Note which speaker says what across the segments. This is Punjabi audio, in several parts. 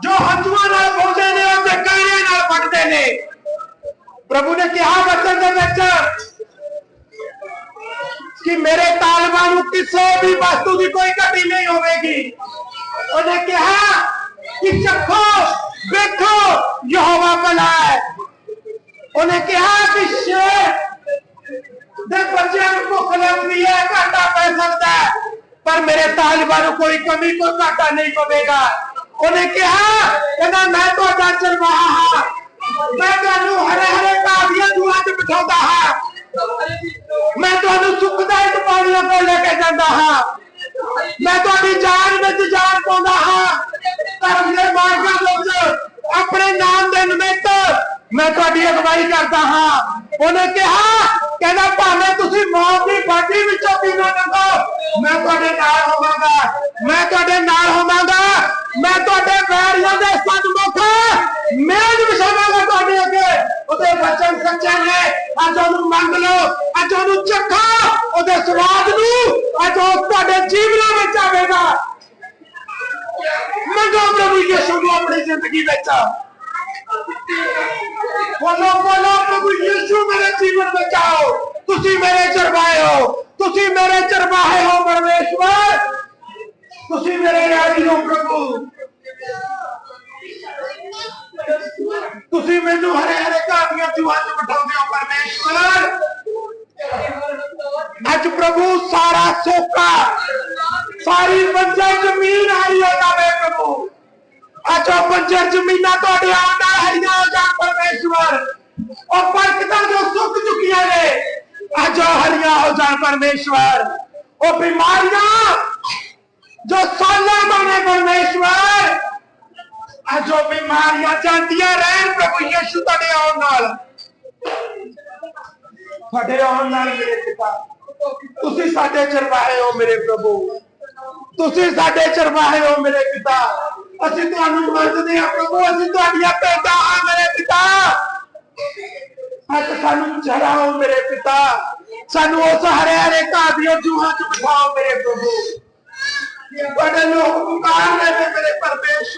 Speaker 1: ਜੋ ਹੰਝੂਆਂ ਨਾਲ ਬੋਲਦੇ ਨੇ ਉਹ ਤੇ ਕਾਇਆਂ ਨਾਲ ਪੜਦੇ ਨੇ ਪ੍ਰਭੂ ਨੇ ਕਿਹਾ ਵਚਨ ਦੇ ਵਿੱਚ ਕਿ ਮੇਰੇ ਤਾਲਬਾਂ ਨੂੰ ਕਿਸੇ ਵੀ ਵਸਤੂ ਦੀ ਕੋਈ ਕਮੀ ਨਹੀਂ ਹੋਵੇਗੀ ਉਹਨੇ ਕਿਹਾ ਕਿ ਚੱਖੋ ਵੇਖੋ ਯਹੋਵਾ ਭਲਾ ਹੈ ਉਹਨੇ ਕਿਹਾ ਕਿ ਸ਼ੇਰ ਦੇ ਬੱਚਿਆਂ ਨੂੰ ਭੁੱਖ ਲੱਗਦੀ ਹੈ ਘਾਟਾ ਪੈ ਸਕਦਾ ਹੈ ਪਰ ਮੇਰੇ ਤਾਲਿਬਾਂ ਨੂੰ ਕੋਈ ਕਮੀ ਕੋਈ ਘਾਟਾ ਨਹੀਂ ਪਵੇਗਾ ਉਹਨੇ ਕਿਹਾ, ਕਹਿੰਦਾ, ਮੈਂ ਤੁਹਾਡਾ ਚਰਵਾਹਾ ਹਾਂ। ਮੈਂ ਤੁਹਾਨੂੰ ਹਰੇ ਹਰੇ ਘਾਹ ਦੀਆਂ ਜੂਆਂ 'ਚ ਬਿਠਾਉਂਦਾ ਹਾਂ। ਮੈਂ ਤੁਹਾਨੂੰ ਸੁਖਦਾਇਕ ਪਾਣੀਆਂ ਕੋਲ ਲੈ ਕੇ ਜਾਂਦਾ ਹਾਂ। ਮੈਂ ਤੁਹਾਡੀ ਜਾਨ ਵਿੱਚ ਜਾਨ ਪਾਉਂਦਾ ਹਾਂ। ਧਰਮ ਦੇ ਮਾਰਗਾਂ ਵਿੱਚ, ਆਪਣੇ ਨਾਮ ਦੇ ਨਿਮਿਤ ਮੈਂ ਤੁਹਾਡੀ ਅਗਵਾਈ ਕਰਦਾ ਹਾਂ। ਉਹਨੇ ਕਿਹਾ, ਕਹਿੰਦਾ, ਭਾਵੇਂ ਤੁਸੀਂ ਮੌਤ ਦੀ ਬਾਟੀ ਵਿੱਚੋਂ ਪੀਣਾ ਲੰਗੋ ਮੈਂ ਤੁਹਾਡੇ ਨਾਲ ਹੋਵਾਂਗਾ। ਮੈਂ ਤੁਹਾਡੇ ਨਾਲ ਹੋਵਾਂਗਾ ਮੈਂ ਤੁਹਾਡੇ ਵੈਰੀਆਂ ਦੇ ਸਨਮੁਖ ਮੇਜ ਵਿਛਾਵਾਂਗਾ ਤੁਹਾਡੇ ਅੱਗੇ ਉਹਦੇ ਵਚਨ ਨੇ ਅੱਜ ਉਹਨੂੰ ਮੰਗ ਲਓ। ਅੱਜ ਉਹਨੂੰ ਚੱਖੋ ਉਹਦੇ ਸਵਾਦ ਨੂੰ ਅੱਜ ਉਹ ਤੁਹਾਡੇ ਜੀਵਨਾਂ ਵਿੱਚ ਆਵੇਗਾ। ਮੰਗੋ ਪ੍ਰਭੂ ਯਿਸੂ ਨੂੰ ਆਪਣੀ ਜ਼ਿੰਦਗੀ ਵਿੱਚ। ਬੋਲੋ ਬੋਲੋ, ਪ੍ਰਭੂ ਯਿਸੂ ਮੇਰੇ ਜੀਵਨ ਵਿੱਚ ਆਓ। ਤੁਸੀਂ ਮੇਰੇ ਚਰਵਾਏ ਹੋ। ਤੁਸੀਂ ਮੇਰੇ ਚਰਵਾਏ ਹੋ ਪਰਮੇਸ਼ਵਰ। ਤੁਸੀਂ ਮੇਰੇ ਯਾਰੀ ਹੋ ਪ੍ਰਭੂ। ਤੁਸੀਂ ਮੈਨੂੰ ਹਰੇ ਹਰੇ ਘਾਹ ਦੀਆਂ ਜੂਹਾਂ 'ਚ ਬਿਠਾਉਂਦੇ ਹੋ ਪਰਮੇਸ਼ਵਰ ਅੱਜ ਪ੍ਰਭੂ ਸਾਰਾ ਸੋਕਾ ਸਾਰੀ ਬੰਜਰ ਜ਼ਮੀਨ ਹਰੀ ਹੋ ਜਾਵੇ ਪ੍ਰਭੂ ਅੱਜ ਉਹ ਬੰਜਰ ਜ਼ਮੀਨਾਂ ਤੁਹਾਡੇ ਆਉਣ ਨਾਲ ਹਰੀਆਂ ਹੋ ਜਾਣ ਪਰਮੇਸ਼ਵਰ ਉਹ ਬਰਕਤਾਂ ਜੋ ਸੁੱਕ ਚੁੱਕੀਆਂ ਨੇ ਅੱਜ ਉਹ ਹਰੀਆਂ ਹੋ ਜਾਣ ਪਰਮੇਸ਼ਵਰ ਉਹ ਬਿਮਾਰੀਆਂ ਜੋ ਸਾਲਾਂ ਬਣੇ ਪਰਮੇਸ਼ਵਰ ਅੱਜ ਉਹ ਬਿਮਾਰੀਆਂ ਜਾਂਦੀਆਂ ਰਹਿਣ ਪ੍ਰਭੂ ਯਿਸੂ ਤੁਹਾਡੇ ਆਉਣ ਨਾਲ। ਤੁਹਾਡੇ ਆਉਣ ਨਾਲ ਮੇਰੇ ਪਿਤਾ। ਤੁਸੀਂ ਸਾਡੇ ਚਰਵਾਹੇ ਹੋ ਮੇਰੇ ਪ੍ਰਭੂ। ਤੁਸੀਂ ਸਾਡੇ ਚਰਵਾਹੇ ਹੋ ਮੇਰੇ ਪਿਤਾ। ਅਸੀਂ ਤੁਹਾਨੂੰ ਮੰਨਦੇ ਹਾਂ ਪ੍ਰਭੂ। ਅਸੀਂ ਤੁਹਾਡੀਆਂ ਭੇਡਾਂ ਹਾਂ ਮੇਰੇ ਪਿਤਾ। ਅੱਜ ਸਾਨੂੰ ਚਰਾਓ ਮੇਰੇ ਪਿਤਾ। ਸਾਨੂੰ ਉਸ ਹਰੇ ਹਰੇ ਘਾਹ ਦੀਆਂ ਜੂਹਾਂ 'ਚ ਬਿਠਾਓ ਮੇਰੇ ਪ੍ਰਭੂ। ਤੁਹਾਡੇ ਲੋਕ ਪੁਕਾਰ ਰਹੇ ਨੇ ਮੇਰੇ ਪਰਮੇਸ਼ਵਰ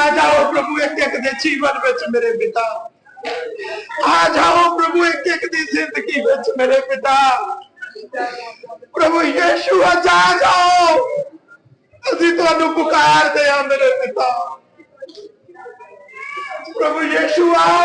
Speaker 1: ਆ ਜਾਓ ਪ੍ਰਭੂ, ਇੱਕ ਇੱਕ ਦੇ ਜੀਵਨ ਵਿੱਚ ਮੇਰੇ ਪਿਤਾ। ਆ ਜਾਓ ਪ੍ਰਭੂ, ਇੱਕ ਇੱਕ ਦੀ ਜ਼ਿੰਦਗੀ ਵਿੱਚ ਮੇਰੇ ਪਿਤਾ। ਪ੍ਰਭੂ ਯੀਸ਼ੂ ਅੱਜ ਆ ਜਾਓ। ਅਸੀਂ ਤੁਹਾਨੂੰ ਪੁਕਾਰਦੇ ਹਾਂ ਮੇਰੇ ਪਿਤਾ। ਪ੍ਰਭੂ ਯੀਸ਼ੂ, ਆਓ।